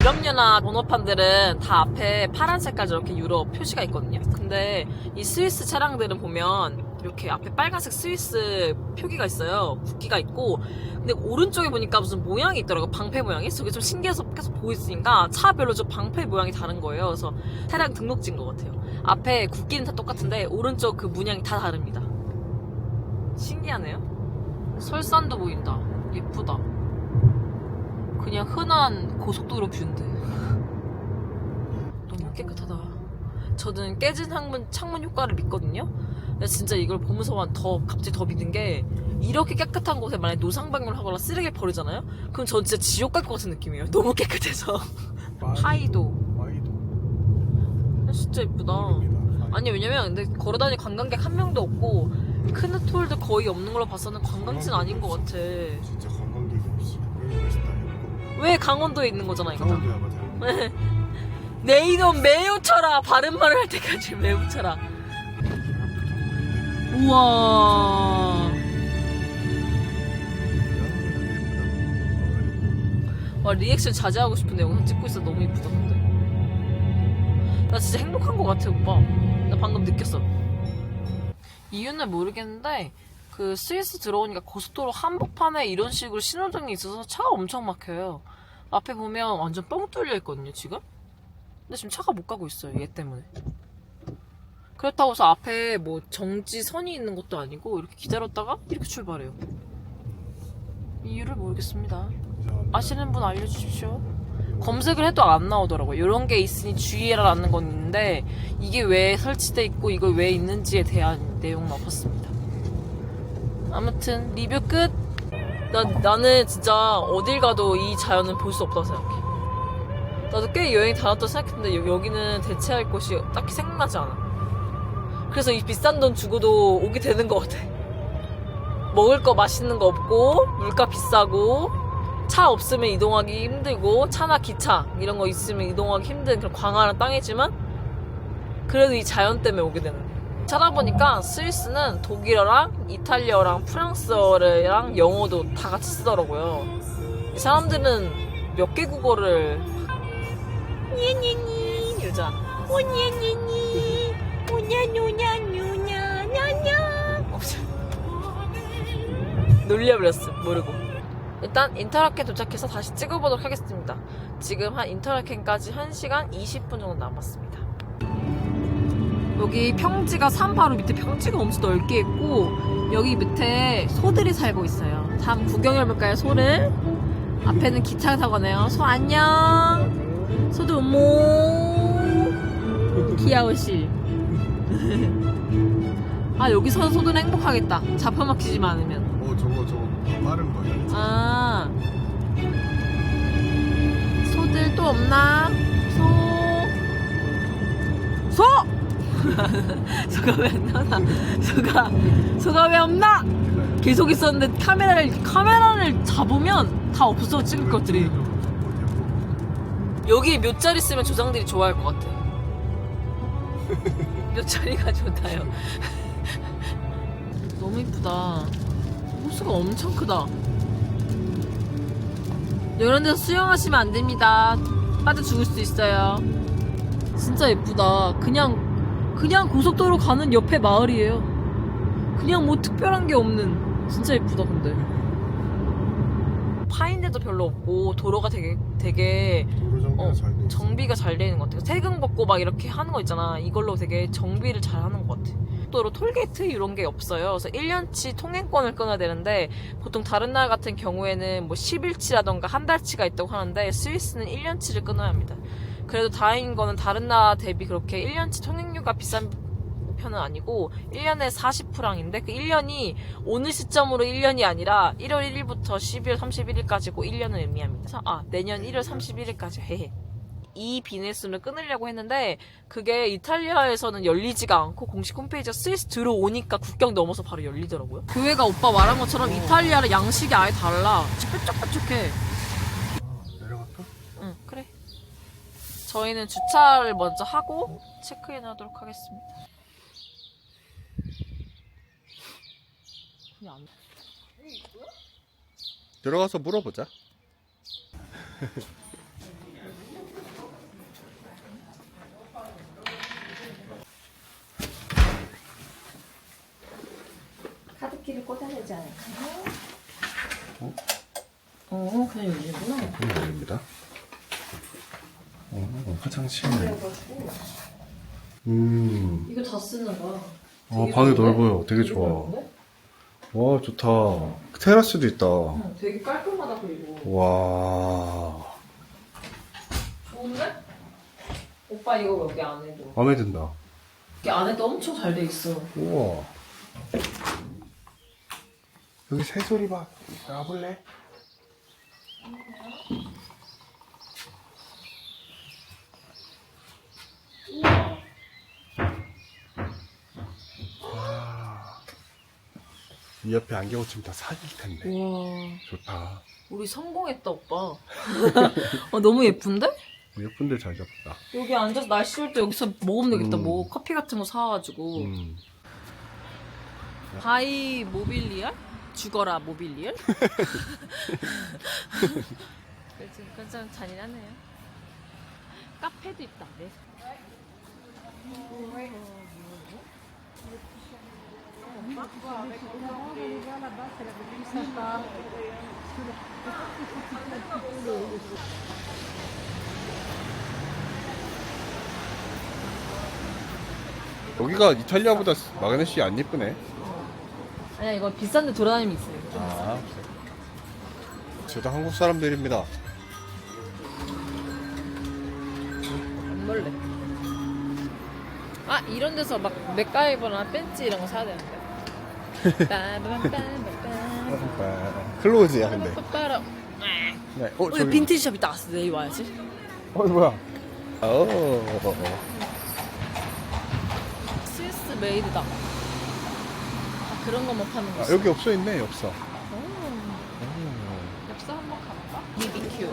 유럽연합 번호판들은 다 앞에 파란 색깔 저렇게 유럽 표시가 있거든요. 근데 이 스위스 차량들은 보면 이렇게 앞에 빨간색 스위스 표기가 있어요. 국기가 있고. 근데 오른쪽에 보니까 무슨 모양이 있더라고요. 방패 모양이. 저게 좀 신기해서 계속 보고 있으니까 차별로 저 방패 모양이 다른 거예요. 그래서 차량 등록지인 것 같아요. 앞에 국기는 다 똑같은데 오른쪽 그 문양이 다 다릅니다. 신기하네요. 설산도 보인다. 예쁘다. 그냥 흔한 고속도로 뷰인데. 너무 깨끗하다. 저는 깨진 창문, 창문 효과를 믿거든요. 근데 진짜 이걸 보면서만 더 갑자기 더 믿는 게 이렇게 깨끗한 곳에 만약에 노상방뇨를 하거나 쓰레기를 버리잖아요? 그럼 전 진짜 지옥 갈 것 같은 느낌이에요. 너무 깨끗해서. 파이도 진짜 예쁘다. 아니 왜냐면 근데 걸어다니는 관광객 한 명도 없고 큰 톨도 거의 없는 걸로 봐서는 관광지는 아닌 것 같아. 진짜 관광객이 없어. 여기. 왜 강원도에 있는 거잖아 이거 다. 강원도야 맞아. 내 이놈 매우 쳐라. 바른 말을 할 때까지 매우 쳐라. 우와. 와 리액션 자제하고 싶은데 영상 찍고 있어. 너무 이쁘다 근데. 나 진짜 행복한 것 같아 오빠. 나 방금 느꼈어 이유는 모르겠는데 그 스위스 들어오니까 고속도로 한복판에 이런 식으로 신호등이 있어서 차가 엄청 막혀요. 앞에 보면 완전 뻥 뚫려 있거든요 지금? 근데 지금 차가 못 가고 있어요 얘 때문에. 그렇다고 해서 앞에 뭐 정지선이 있는 것도 아니고 이렇게 기다렸다가 이렇게 출발해요. 이유를 모르겠습니다. 아시는 분 알려주십시오. 검색을 해도 안 나오더라고요. 이런 게 있으니 주의해라라는 건 있는데 이게 왜 설치돼 있고 이걸 왜 있는지에 대한 내용은 없었습니다. 아무튼 리뷰 끝. 나, 나는 진짜 어딜 가도 이 자연은 볼 수 없다고 생각해. 나도 꽤 여행 다녔다고 생각했는데 여- 여기는 대체할 곳이 딱히 생각나지 않아. 그래서 이 비싼 돈 주고도 오게 되는 것 같아. 먹을 거 맛있는 거 없고 물가 비싸고 차 없으면 이동하기 힘들고 차나 기차 이런 거 있으면 이동하기 힘든 그런 광활한 땅이지만 그래도 이 자연 때문에 오게 되는 거예요. 찾아보니까 스위스는 독일어랑 이탈리아어랑 프랑스어랑 영어도 다 같이 쓰더라고요. 이 사람들은 몇 개 국어를 니니니 이러자 오니니니 오냐뇨냐뇨냐냐냐 놀려버렸어 모르고 일단 인터라켄 도착해서 다시 찍어보도록 하겠습니다. 지금 한 인터라켄까지 1시간 20분 정도 남았습니다. 여기 평지가 산 바로 밑에 평지가 엄청 넓게 있고 여기 밑에 소들이 살고 있어요. 다 한번 구경해볼까요 소를? 앞에는 기차가 타고 가네요. 소 안녕! 소들 오모! 귀여우시 아 여기서 소들은 행복하겠다. 잡혀먹히지만 않으면 빠른 거야. 아 소들 또 없나? 소 소! 소가 왜 안 나나? 소가 소가 왜 없나? 계속 있었는데 카메라를 카메라를 잡으면 다 없어 찍을 것들이 여기 몇 자리 쓰면 조상들이 좋아할 것 같아 몇 자리가 좋다요 너무 이쁘다 호수가 엄청 크다 이런 데서 수영하시면 안 됩니다. 빠져 죽을 수 있어요. 진짜 예쁘다. 그냥, 그냥 고속도로 가는 옆에 마을이에요. 그냥 뭐 특별한 게 없는. 진짜 예쁘다, 근데. 파인 데도 별로 없고, 도로가 되게, 되게, 도로 정비가 어, 잘 돼. 정비가 잘 되는 것 같아요. 세금 받고 막 이렇게 하는 거 있잖아. 이걸로 되게 정비를 잘 하는 것 같아. 도로 톨게이트 이런 게 없어요. 그래서 1년치 통행권을 끊어야 되는데 보통 다른 나라 같은 경우에는 뭐 10일치라던가 한 달치가 있다고 하는데 스위스는 1년치를 끊어야 합니다. 그래도 다행인 거는 다른 나라 대비 그렇게 1년치 통행료가 비싼 편은 아니고 1년에 40프랑인데 그 1년이 오늘 시점으로 1년이 아니라 1월 1일부터 12월 31일까지고 1년을 의미합니다. 아 내년 1월 31일까지 헤헤. 이 비즈니스를 끊으려고 했는데 그게 이탈리아에서는 열리지가 않고 공식 홈페이지가 스위스 들어오니까 국경 넘어서 바로 열리더라고요. 교회가 오빠 말한 것처럼 이탈리아랑 양식이 아예 달라. 뾰족뾰족해. 아, 내려갈까? 응 그래. 저희는 주차를 먼저 하고 체크인 하도록 하겠습니다. 그냥 안... 들어가서 물어보자. 꽂아야 되지 않을까요? 어, 그냥 여기구나. 입니다. 어, 화장실. 음, 이거 다 쓰는 거야. 어, 되게 방이 좋은데? 넓어요. 되게 좋아. 넓은데? 와, 좋다. 테라스도 있다. 응, 되게 깔끔하다 그리고. 와, 좋은데? 오빠 이거 여기 안에도. 마음에 든다. 여기 안에도 엄청 잘 돼 있어. 우와. 여기 새소리 봐. 나볼래? 와. 이 옆에 안경 치면 다 사귈 텐데. 우와. 좋다. 우리 성공했다 오빠. 어, 너무 예쁜데? 예쁜데 잘 잡다. 여기 앉아서 날씨 좋을 때 여기서 먹으면 되겠다. 음. 뭐 커피 같은 거 사와가지고. 음. 바이 모빌리얼? 죽어라 모빌리얼? 그건 좀 잔인하네요. 카페도 있다. 네. 여기가 이탈리아보다 마그네시 안 예쁘네. 아니야 이거 비싼데 돌아다니면 있어요. 아. 저도 한국 사람들입니다. 안 먹을래. 아 이런 데서 막 맥가이버나 벤츠 이런 거 사야 되는데. 클로즈야 근데. 네. 어, 어, 이거 빈티지 샵 있다. 내일 와야지. 어 뭐야? 어. 스위스 메이드다. 아, 그런 것만 파는 아, 거지. 여기 없어 있네 엽서. 오, 엽서 한번 가볼까? BBQ.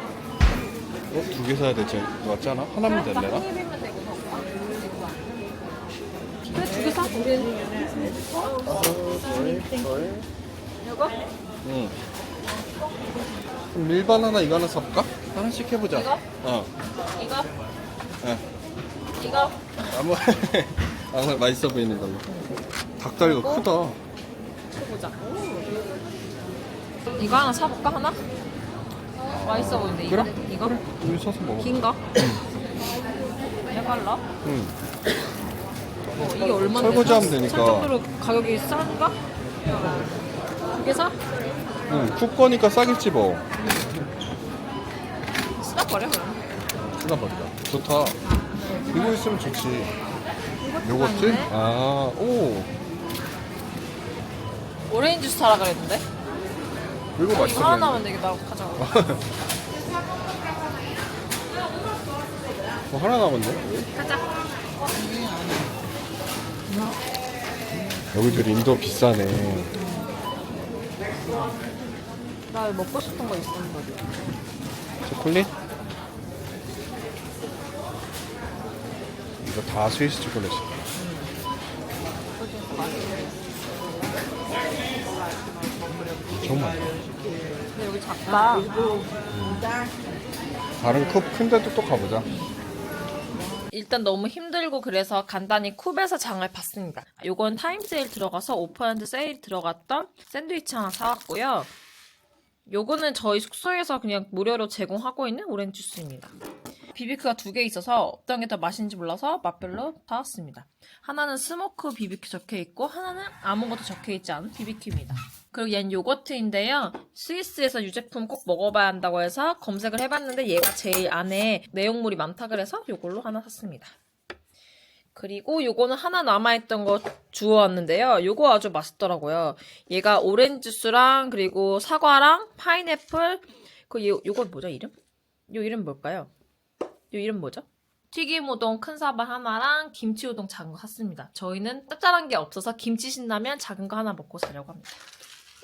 어, 두개 사야 되지 맞잖아. 하나면 된대나? 입이면 되고 그래 두개 사. 우리 이거? 응. 그럼 일반 하나 이거 하나 사볼까? 하나씩 해보자. 이거? 어. 이거? 네. 이거? 아무 아무 맛있어 보이는 걸로. 닭다리가? 크다. 해보자. 이거 하나 사볼까 하나? 맛있어 보이는데 이거? 그래? 이거? 우리 사서 먹어. 긴 거? 해발라? 응. 어, 이게 얼마인데? 설거지하면 살- 되니까. 살 정도로 가격이 싼가? 두개 사? 응. 쿡 거니까 싸겠지 뭐. 쓰다 버려 그럼. 쓰다 버리자. 좋다. 이거 있으면 좋지. 요거트? 아, 오. 오렌지 주스 사라 그랬는데? 이거 이거 맛있어 하나 보이네. 남으면 되겠다. 가져가. 뭐 하나 남았네. 가자. 여기들 인도 비싸네. 나 먹고 싶은 거 있었는 거지. 초콜릿? 이거 다 스위스 초콜릿이야. 정말 근데 여기 작다. 다른 컵 큰데도 또 가보자. 일단 너무 힘들고 그래서 간단히 쿱에서 장을 봤습니다. 요건 타임세일 들어가서 5% 세일 들어갔던 샌드위치 하나 사왔고요. 요거는 저희 숙소에서 그냥 무료로 제공하고 있는 오렌지 주스입니다. 비비큐가 두 개 있어서 어떤 게 더 맛있는지 몰라서 맛별로 사왔습니다. 하나는 스모크 비비큐 적혀 있고 하나는 아무것도 적혀 있지 않은 비비큐입니다. 그리고 얘는 요거트인데요. 스위스에서 유제품 꼭 먹어봐야 한다고 해서 검색을 해봤는데 얘가 제일 안에 내용물이 많다 그래서 요걸로 하나 샀습니다. 그리고 요거는 하나 남아있던 거 주워왔는데요. 요거 아주 맛있더라고요. 얘가 오렌지 주스랑 그리고 사과랑 파인애플 그 요, 요거 뭐죠 이름? 요 이름 뭘까요? 요 이름 뭐죠? 튀김 우동 큰 사발 하나랑 김치 우동 작은 거 샀습니다. 저희는 짭짤한 게 없어서 김치 신라면 작은 거 하나 먹고 자려고 합니다.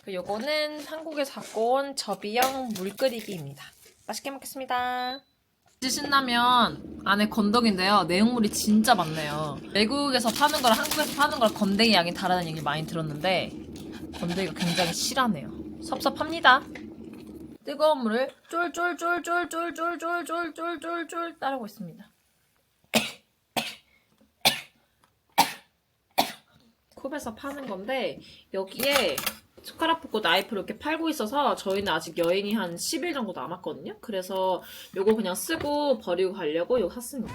그 요거는 한국에서 갖고 온 접이형 물끓이기입니다. 맛있게 먹겠습니다. 신라면 안에 건더기인데요. 내용물이 진짜 많네요. 외국에서 파는 거랑 한국에서 파는 거랑 건더기 양이 다르다는 얘기 많이 들었는데 건더기가 굉장히 실하네요. 섭섭합니다. 뜨거운 물을 쫄쫄쫄쫄쫄쫄쫄쫄쫄쫄쫄 따르고 있습니다. 쿱에서 파는 건데 여기에 숟가락 붓고 나이프로 이렇게 팔고 있어서 저희는 아직 여행이 한 10일 정도 남았거든요. 그래서 요거 그냥 쓰고 버리고 가려고 이거 샀습니다.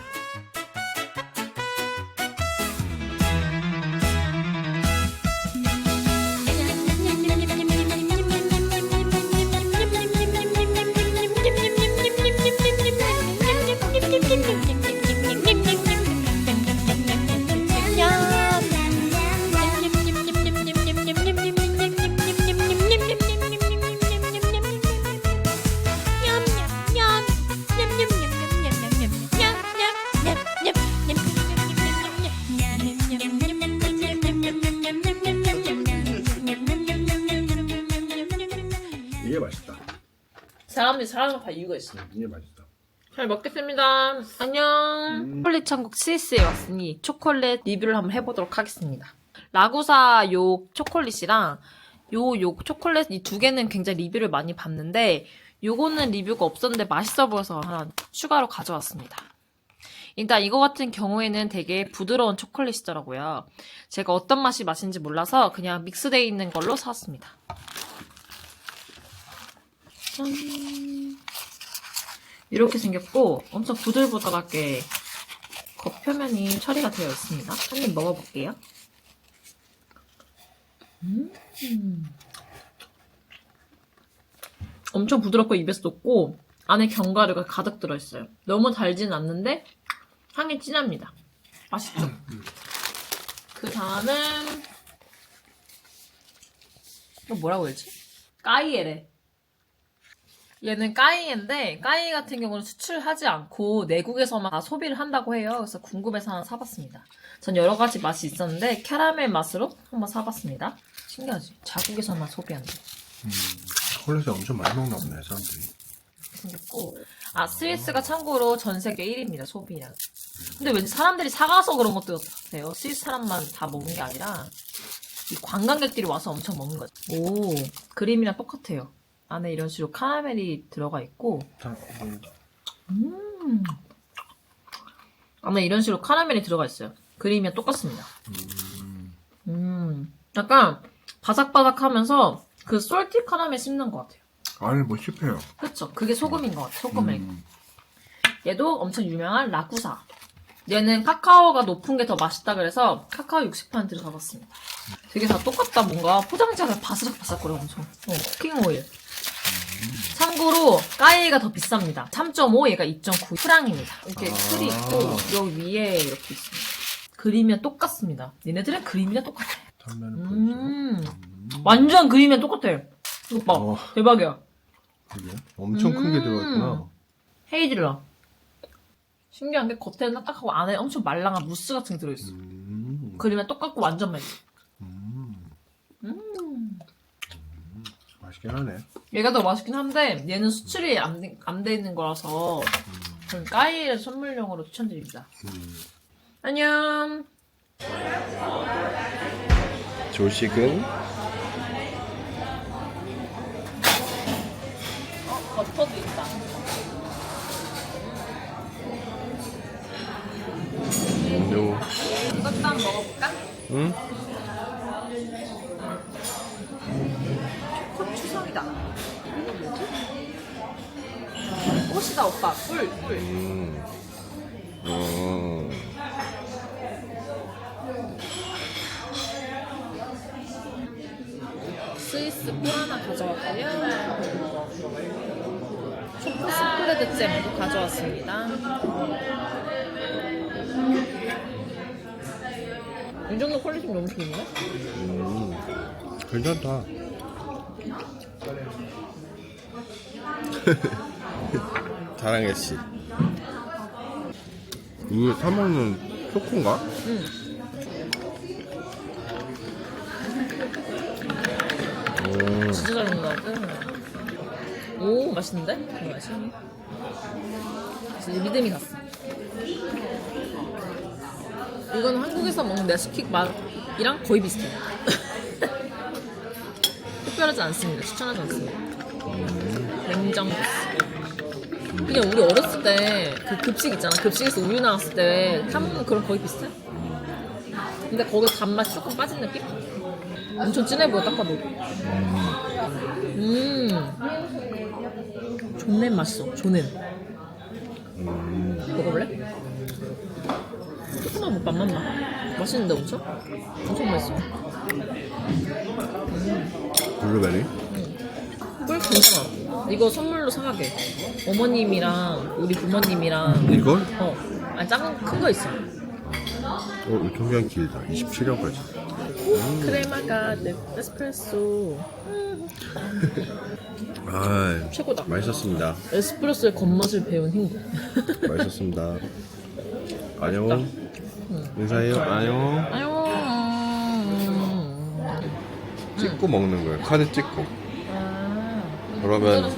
사람들이 사랑을 다 이유가 있어. 이게 맛있다. 잘 먹겠습니다. 안녕. 초콜릿 천국 스위스에 왔으니 초콜릿 리뷰를 한번 해보도록 하겠습니다. 라구사 요 초콜릿이랑 요, 요 초콜릿 이 두 개는 굉장히 리뷰를 많이 봤는데 요거는 리뷰가 없었는데 맛있어 보여서 하나 추가로 가져왔습니다. 일단 이거 같은 경우에는 되게 부드러운 초콜릿이더라고요. 제가 어떤 맛이 맛인지 몰라서 그냥 믹스되어 있는 걸로 사왔습니다. 짠. 이렇게 생겼고 엄청 부들부들하게 겉표면이 처리가 되어 있습니다. 한 입 먹어볼게요. 음. 엄청 부드럽고 입에서 녹고 안에 견과류가 가득 들어있어요. 너무 달진 않는데 향이 진합니다. 맛있죠? 그 다음은 이거 뭐라고 해야지? 까이에래. 얘는 까이인데 까이 같은 경우는 수출하지 않고 내국에서만 다 소비를 한다고 해요. 그래서 궁금해서 하나 사봤습니다. 전 여러 가지 맛이 있었는데 캐러멜 맛으로 한번 사봤습니다. 신기하지? 자국에서만 소비한다. 초콜릿을 엄청 많이 먹나 보네, 사람들이. 생겼고 아 스위스가 참고로 전 세계 1위입니다 소비량. 근데 왠지 사람들이 사가서 그런 것도 같아요. 스위스 사람만 다 먹는 게 아니라 이 관광객들이 와서 엄청 먹는 거죠. 오 그림이랑 똑같아요. 안에 이런 식으로 카라멜이 들어가 있고 자, 음, 음. 안에 이런 식으로 카라멜이 들어가 있어요. 그림이랑 똑같습니다. 음, 약간 바삭바삭하면서 그 솔티 카라멜 씹는 것 같아요. 아니, 뭐 씹혀요. 그쵸? 그게 소금인 것 같아요. 소금을. 음, 얘도 엄청 유명한 라구사. 얘는 카카오가 높은 게 더 맛있다 그래서 카카오 60%를 사봤습니다. 되게 다 똑같다 뭔가 포장지가 바스락바스락거려 엄청. 어, 쿠킹 오일. 참고로 까이가 더 비쌉니다. 3.5 얘가 2.9 프랑입니다. 이렇게 아. 틀이 있고 여기 위에 이렇게 있습니다. 그림이랑 똑같습니다. 얘네들은 그림이랑 똑같아. 단면을 보여줘. 음, 완전 그림이랑 똑같아. 이거 봐. 어. 대박이야. 그게 엄청 큰게 음. 들어있구나. 헤이즐러. 신기한 게 겉에는 딱딱하고 안에 엄청 말랑한 무스 같은 게 들어있어. 음, 그림에 똑같고 완전 맛있어. 음, 음. 맛있긴 하네. 얘가 더 맛있긴 한데 얘는 수출이 안돼 있는 거라서 저는 까이를 선물용으로 추천드립니다. 음. 안녕. 조식은 어, 버터도 있다. 요, 이것도 한번 먹어볼까? 응? 오빠. 꿀 꿀. 음. 어. 스위스 꿀 하나 가져왔고요. 초코 스프레드 잼도 가져왔습니다. 이 정도 퀄리티면 너무 좋은데? 음. 괜찮다. 사랑했지. 이거 사 먹는 초코인가? 응. 오. 진짜 잘 먹는 오, 맛있는데? 그 맛이. 진짜 믿음이 갔어. 이건 한국에서 먹는 네스킥 맛이랑 거의 비슷해요. 특별하지 않습니다. 추천하지 않습니다. 냉장 그냥 우리 어렸을 때 그 급식 있잖아 급식에서 우유 나왔을 때 타먹는 그런 거의 비슷해 근데 거기 단맛이 조금 빠진 느낌? 엄청 진해 보여 딱 봐도 음 존냄 맛있어 존냄 먹어볼래? 조금만 맛만 나 맛있는데 엄청? 엄청 맛있어 블루베리? 꿀 괜찮아. 이거 선물로 사가게. 어머님이랑 우리 부모님이랑 이걸? 어, 아니 작은 큰 거 있어. 어, 유통기한 길다. 27년까지. 크레마가 네, 에스프레소 아, 최고다. 맛있었습니다. 에스프레소의 겉맛을 배운 행복. 맛있었습니다. 안녕. 인사해요. 안녕. 아유. 찍고 먹는 거예요. 카드 찍고. 아, 그러면-.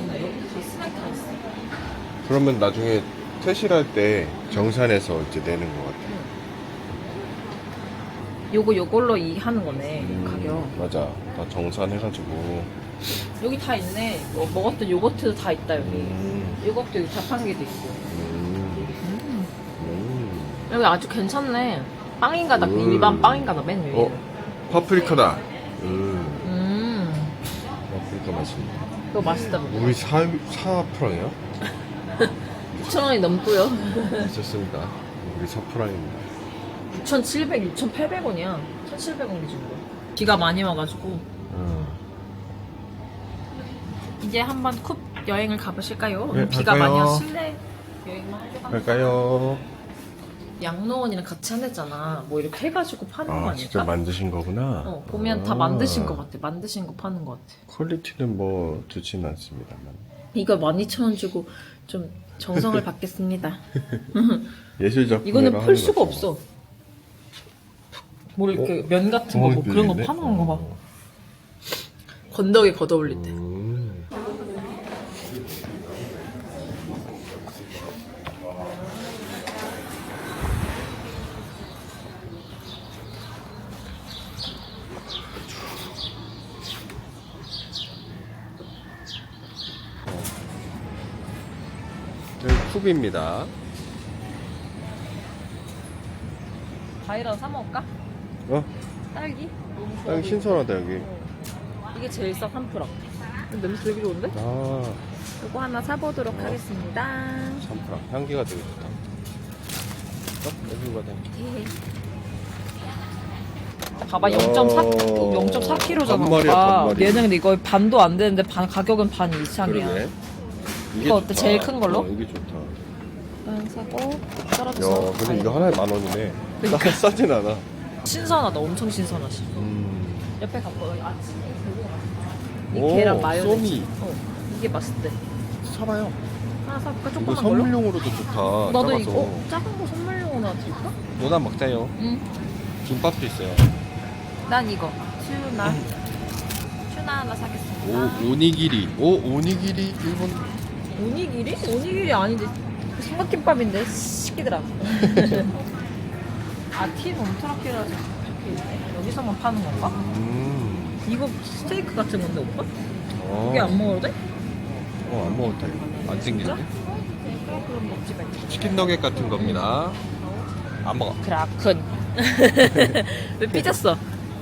그러면 나중에 퇴실할 때 정산해서 이제 내는 것 같아. 요거 요걸로 이 하는 거네 음, 가격. 맞아. 다 정산해가지고. 여기 다 있네. 뭐, 먹었던 요거트도 다 있다 여기. 음, 요거트 여기 자판기도 있고. 음, 음. 여기 아주 괜찮네. 빵인가 나 음. 일반 빵인가 나맨 위에. 어, 파프리카다. 음, 음. 파프리카 맛있네. 그거 맛있다. 그거. 우리 사, 사프랑이요? 9,000원이 넘고요. 있었습니다. 우리 사프랑입니다. 9,700, 6,800원이야. 1,700원 기준으로. 비가 많이 와가지고 음. 이제 한번 쿱 여행을 가보실까요? 네, 비가 갈까요? 많이 와 실내 여행만 하려고 하면 갈까요? 양로원이랑 같이 한댔잖아. 뭐 이렇게 해가지고 파는 거 아, 아닐까? 직접 만드신 거구나. 어, 보면 다 아. 만드신 것 같아. 만드신 거 파는 것 같아. 퀄리티는 뭐 좋지는 않습니다만. 이거 12,000원 주고 좀 정성을 받겠습니다. 예술 작품. 이거는 풀 수가 없어. 뭐 이렇게 면 같은 거뭐 구멍이 그런 거? 파는 거 봐. 건더기 걷어올릴 때. 음. 쿱입니다. 과일 하나 사 먹을까? 어? 딸기? 너무 좋아. 여기 신선하다 여기. 이게 제일 싸 3프랑. 냄새 되게 좋은데? 아, 이거 하나 사보도록 하겠습니다. 참프랑 향기가 되게 좋다. 어? 여기 가자. 봐봐 어, 0.4 0.4kg잖아. 반말이야, 반말이. 얘는 근데 이거 반도 안 되는데 반 가격은 반 이상이야. 그러네. 이거 어때? 제일 큰 걸로? 어, 이게 좋다. 하나 사고 야, 떨어져서. 근데 이거 하나에 만 원이네. 그러니까. 싸- 싸진 않아. 신선하다. 엄청 신선하지. 음. 옆에 갖고 아침에 이 오, 계란 마요네즈. 쏘미. 어, 이게 맛있대. 사봐요. 하나 사볼까? 이거 조그만 걸로? 선물용으로도 좋다. 나도 작아서. 이거 어, 작은 거 선물용으로 하나 줄까? 노나 먹자요. 응. 김밥도 있어요. 난 이거 튜나. 튜나 하나 사겠습니다. 오, 오니기리. 오, 오니기리 일본. 오니기리? 오니기리 아닌데 삼각김밥인데 시키더라. 아, 틴 옴트라키라서. 여기서만 파는 건가? 음. 이거 스테이크 같은 건데 오빠? 어. 이게 안 먹어도 돼? 어, 안 먹어도 돼. 안 진짜? 생겼네. 그럼 먹지 말자. 치킨 너겟 같은 겁니다. 안 먹어. 크라큰. 왜 삐졌어?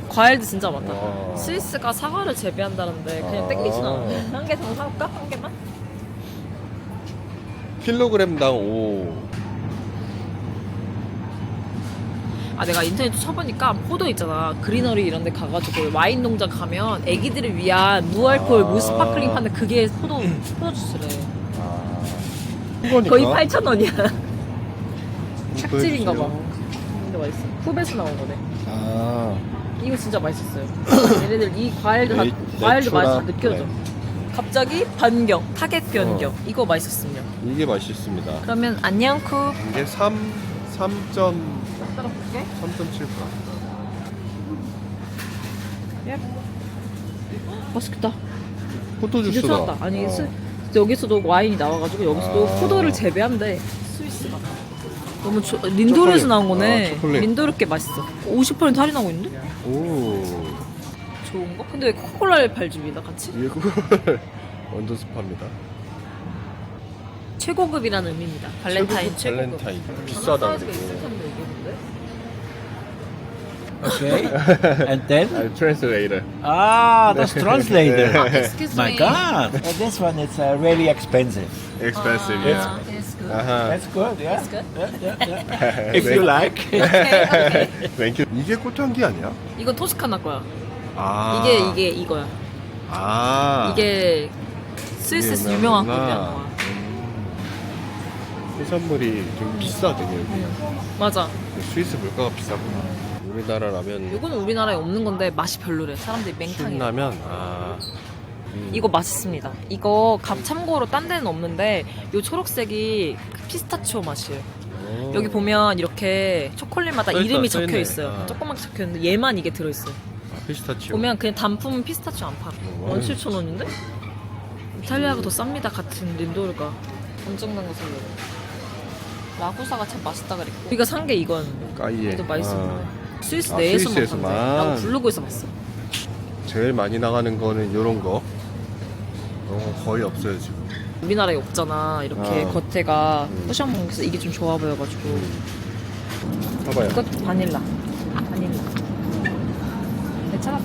과일도 진짜 많다. 와. 스위스가 사과를 재배한다는데 그냥 아. 땡기진 않아. 한 개 더 사올까? 한 개만? 킬로그램당 5. 아 내가 인터넷 쳐보니까 포도 있잖아. 그리너리 이런 데 가가지고 와인 농장 가면 애기들을 위한 무알콜 아. 무스파클링 파는데 그게 포도 포도 주스래. 아. 그거니까. 거의 8,000원이야. 착질인가 봐. 근데 맛있어. 쿱에서 나온 거네. 아. 이거 진짜 맛있었어요. 얘네들 이 과일도 다 네- 과일도 맛이 다 내추라 느껴져 갑자기 변경 타겟 변경 어. 이거 맛있었으면 이게 맛있습니다. 그러면 안녕 쿱 이게 3, 3점, 따라 볼게 3.7파. 예. 맛있겠다 포도 진짜 주스다. 쩐다. 아니 어. 스, 여기서도 와인이 나와가지고 여기서도 아. 포도를 재배한대. 스위스가. 너무 좋. 린도르에서 초콜릿. 나온 거네. 아, 초콜릿. 린도르께 맛있어. 50% 할인하고 있는데? 오. 좋은 거? 근데 왜 코카콜라를 위다 같이? 이게 그걸 완전 습합니다. 최고급이라는 의미입니다. 발렌타인 최고급. 발렌타인 비싸다고. 사이즈가 있을 텐데 이게 근데? Okay. and then? 아, 트랜스레이터. Ah, that's translator. Excuse My me. God. Uh, this one is uh, really expensive. expensive, 아, yeah. it's good. 아하. That's good, yeah? That's good. Yeah, yeah, yeah. if you like. 오케이, 오케이. 땡큐. 이게 꽃향기 아니야? 이건 토스카나 거야. 아. 이게 이게 이거야. 아. 이게 스위스에서 이게 유명한 유명하구나. 커피하는 거야. 해산물이 좀 비싸 되게 여기. 맞아. 스위스 물가가 비싸구나. 우리나라 라면 이건 우리나라에 없는 건데 맛이 별로래. 사람들이 맹탕이야. 신라면 아. 음. 이거 맛있습니다. 이거 감 참고로 딴 데는 없는데 요 초록색이 그 피스타치오 맛이에요. 오. 여기 보면 이렇게 초콜릿마다 써있다, 이름이 써있네. 적혀 있어요. 아. 조그맣게 적혀 있는데 얘만 이게 들어 있어요. 아, 피스타치오. 보면 그냥 단품 피스타치오 안 팔아. 와. 17,000원인데? 이탈리아가 더 쌉니다. 같은 린도르가. 엄청난 거 살려고. 라구사가 참 맛있다 그랬고. 우리가 산 게 이건. 까이에. 이도 맛있어. 아. 스위스 아, 내에서만 스위스에서만. 판대. 라고 부르고 있어 봤어. 제일 많이 나가는 거는 이런 거. 어, 거의 없어요 지금. 우리나라에 없잖아. 이렇게 아. 겉에가 음. 쿠션봉에서 이게 좀 좋아 보여가지고. 봐봐요. 이것도 바닐라. 바닐라. 괜찮아.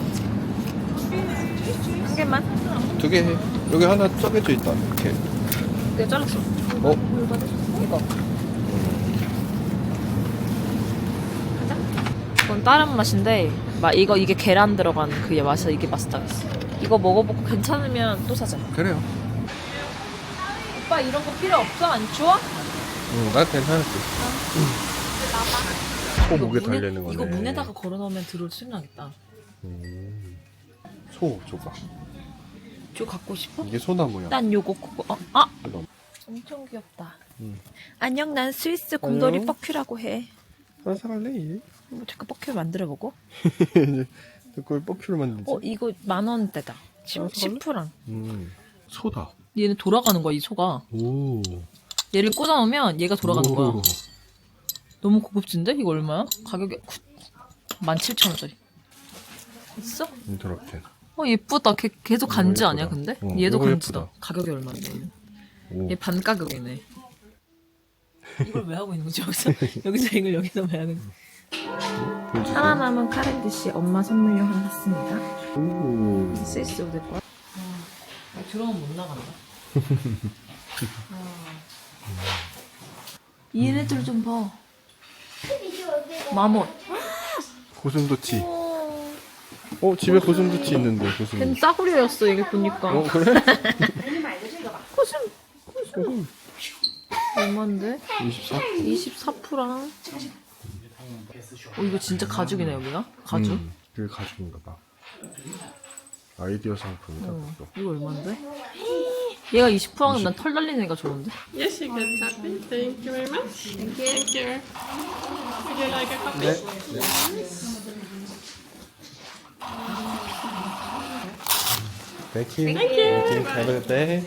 한 개만? 두 개 해. 여기 하나 쪼개져 있다. 이렇게. 내가 잘랐어. 어? 이거. 이건 다른 맛인데, 막 이거 이게 계란 들어간 그 맛이 이게 맛있다. 이거 먹어보고 괜찮으면 또 사자. 그래요. 오빠 이런 거 필요 없어? 안 추워? 응, 난 괜찮았지. 코 목에 문에-. 이거 문에다가 걸어놓으면 들어올 수 나겠다. 음. 소 줘봐. 저 갖고 싶어? 이게 소나무야. 난 요거 그거. 어, 아! 이거. 엄청 귀엽다. 음. 안녕, 난 스위스 곰돌이 안녕. 뻑큐라고 해. 나 사갈래 얘. 뭐 자꾸 뻑큐 만들어 보고. 이제 그걸 뻑큐를 만들지. 어, 이거 만 원대다. 아, 10, 사갈래? 10프랑. 음. 소다. 얘는 돌아가는 거야, 이 소가. 오. 얘를 꽂아 놓으면 얘가 돌아가는 오. 거야. 너무 고급진데? 이거 얼마야? 가격이 17,000원짜리. 있어? 인터럽텐. 어, 예쁘다. 걔, 계속 간지 아니야, 예쁘다. 근데? 어, 얘도 이거 간지다. 예쁘다. 가격이 얼마인데? 오. 얘 반 가격이네. 이걸 왜 하고 있는 거지, 여기서? 여기서 이걸 여기서 왜 하는 거야? 보여주세요. 하나 남은 카렌디씨 엄마 선물용 하나 샀습니다. 오. 스위스 거야? 아, 들어가면 못 나간다. 얘네들 좀 봐. 마못. 고슴도치. 어 집에 고슴도치 있는데 걘 고슴도치. 싸구려였어, 이게 보니까. 어 그래? 코심, 코심. 얼만데? 24. 24프랑. 어, 이거 진짜 가죽이네, 여기가? 가죽? 음, 그게 가죽인가 봐. 아이디어 상품이다. 어. 이거 얼만데? 얘가 20%하면 난털 달리는 애가 좋은데? Yes, you can tap it. Thank you very much. Thank you. Thank you. Would you like a copy? Thank you. Thank you. Have a good day.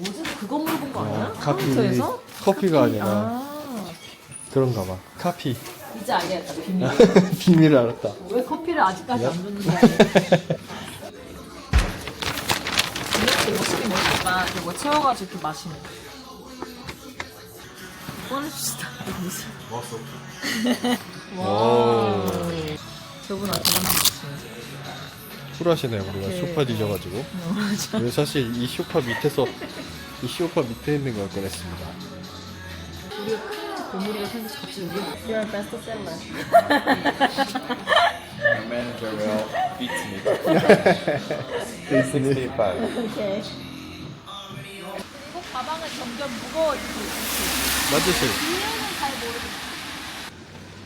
어제 그거 물어본 거 아니야? 커피. 카운터에서? 커피가 아니라 아, 그런가 봐. 카피. 이제 알겠다, 비밀. 비밀을 알았다. 왜 커피를 아직까지 안 줬는지. 이렇게 멋있게 먹으니까 이거 채워가지고 이렇게 마시는 거. 꺼내주시다. 먹었어. 와. 저분 아주 만나주시네. 쿨하시네 우리가 네. 소파 뒤져가지고. 그래서 사실 이 소파 밑에서 이 소파 밑에 있는 걸 꺼냈습니다. 우리가 큰 고무리가 생겨서 갑자기 우리 You're a best seller. My manager will beat me. 65. 오케이. 그리고 가방은 점점 무거워지고 있어. 맞으시? 이유는 잘 모르겠어.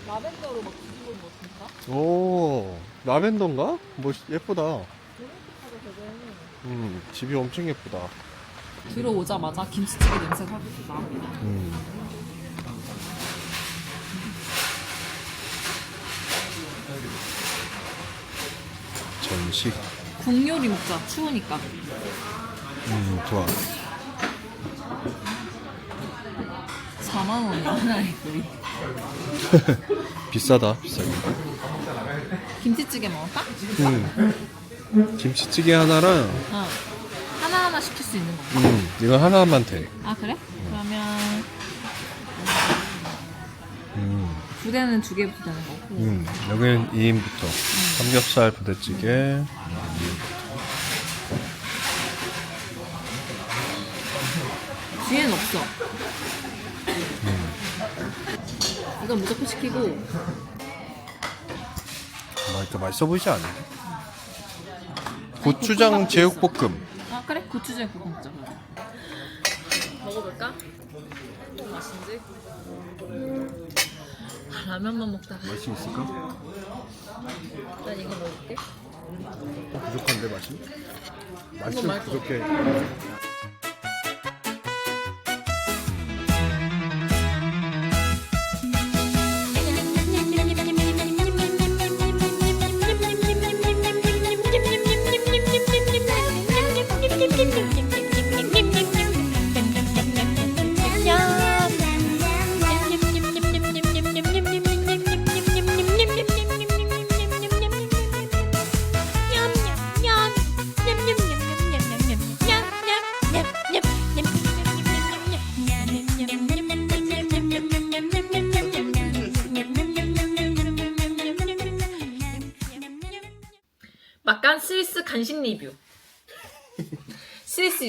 라벤더로 막 뒤집어 먹습니까? 오 라벤더인가? 뭐 예쁘다. 음 집이 엄청 예쁘다. 들어오자마자 김치찌개 냄새가 확. 음. 전식. 국요리 먹자. 추우니까. 음 좋아. 4만 원이야 하나에 거의. 비싸다 비싸게 김치찌개 먹을까? 음. 김치찌개 하나랑 어. 하나하나 시킬 수 있는 거. 음, 이거 하나만 돼 아 그래? 그러면 음. 부대는 두 개부터 되는 거고. 음, 여기는 2인부터 삼겹살 부대찌개 음, 2인부터. 뒤엔 없어. 이건 무조건 시키고 맛있다. 맛있어 보이지 않은데? 고추장 제육볶음. 아 그래 고추장 볶음 먹자 그럼. 먹어볼까? 맛있지? 아, 라면만 먹다가 맛이 있을까? 난 이거 먹을게. 부족한데 맛이? 맛이 좀. 부족해.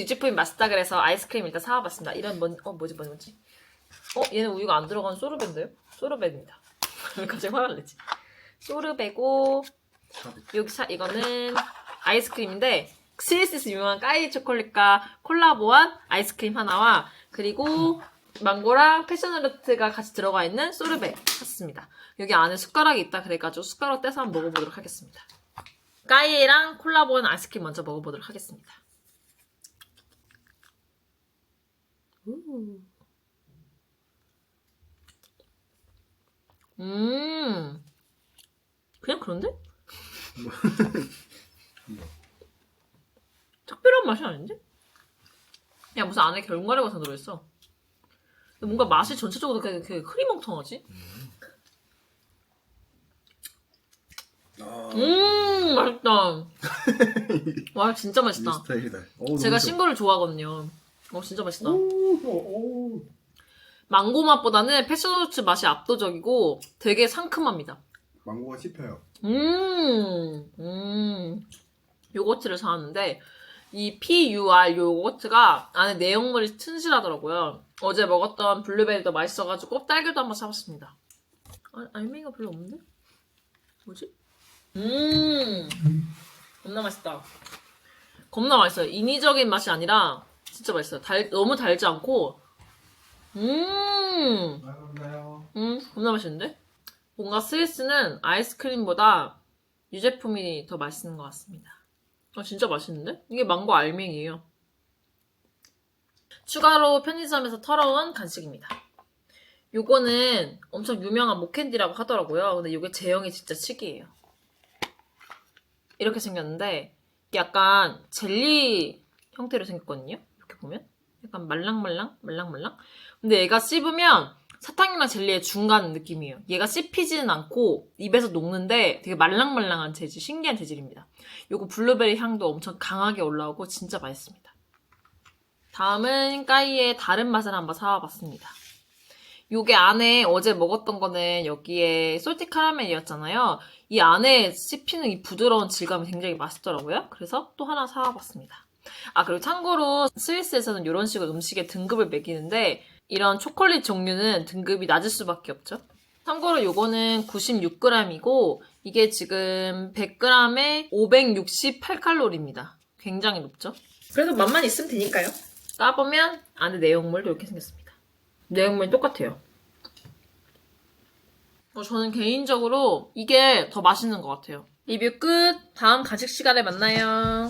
유제품이 맛있다 그래서 아이스크림 일단 사와봤습니다. 이런 뭔, 어, 뭐지, 뭐지, 뭐지? 어, 얘는 우유가 안 들어간 소르베인데요? 소르베입니다. 왜 갑자기 화를 내지? 소르베고, 여기 사, 이거는 아이스크림인데, 스위스에서 유명한 까이 초콜릿과 콜라보한 아이스크림 하나와, 그리고 망고랑 패셔너트가 같이 들어가 있는 소르베 샀습니다. 여기 안에 숟가락이 있다 그래가지고 숟가락 떼서 한번 먹어보도록 하겠습니다. 까이랑 콜라보한 아이스크림 먼저 먹어보도록 하겠습니다. 우. 음, 그냥 그런데? 특별한 맛이 아닌데? 야 무슨 안에 견과류 같은 거 들어있어. 뭔가 맛이 전체적으로 되게, 되게 흐리멍텅하지? 음 맛있다. 와 진짜 맛있다. 스타일이다. 제가 신거를 좋아하거든요. 어 진짜 맛있다. 망고 맛보다는 패션후츠 맛이 압도적이고 되게 상큼합니다. 망고가 씹혀요. 음, 음. 요거트를 사왔는데, 이 PUR 요거트가 안에 내용물이 튼실하더라고요. 어제 먹었던 블루베리도 맛있어가지고 딸기도 한번 사봤습니다. 아, 알맹이가 별로 없는데? 뭐지? 음, 겁나 맛있다. 겁나 맛있어요. 인위적인 맛이 아니라 진짜 맛있어요. 달, 너무 달지 않고, 음, 음, 겁나 맛있는데? 뭔가 스위스는 아이스크림보다 유제품이 더 맛있는 것 같습니다. 아, 진짜 맛있는데? 이게 망고 알맹이에요. 추가로 편의점에서 털어온 간식입니다. 요거는 엄청 유명한 목캔디라고 하더라고요. 근데 요게 제형이 진짜 특이해요. 이렇게 생겼는데 약간 젤리 형태로 생겼거든요. 보면 약간 말랑말랑 말랑말랑. 근데 얘가 씹으면 사탕이랑 젤리의 중간 느낌이에요. 얘가 씹히지는 않고 입에서 녹는데 되게 말랑말랑한 재질, 신기한 재질입니다. 요거 블루베리 향도 엄청 강하게 올라오고 진짜 맛있습니다. 다음은 까이의 다른 맛을 한번 사와봤습니다. 요게 안에 어제 먹었던 거는 여기에 솔티 카라멜이었잖아요. 이 안에 씹히는 이 부드러운 질감이 굉장히 맛있더라고요. 그래서 또 하나 사와봤습니다. 아 그리고 참고로 스위스에서는 이런 식으로 음식에 등급을 매기는데 이런 초콜릿 종류는 등급이 낮을 수밖에 없죠. 참고로 요거는 96g이고 이게 지금 100g에 568칼로리입니다. 굉장히 높죠? 그래도 맛만 있으면 되니까요. 까보면 안에 내용물도 이렇게 생겼습니다. 내용물이 똑같아요. 어, 저는 개인적으로 이게 더 맛있는 것 같아요. 리뷰 끝! 다음 간식 시간에 만나요.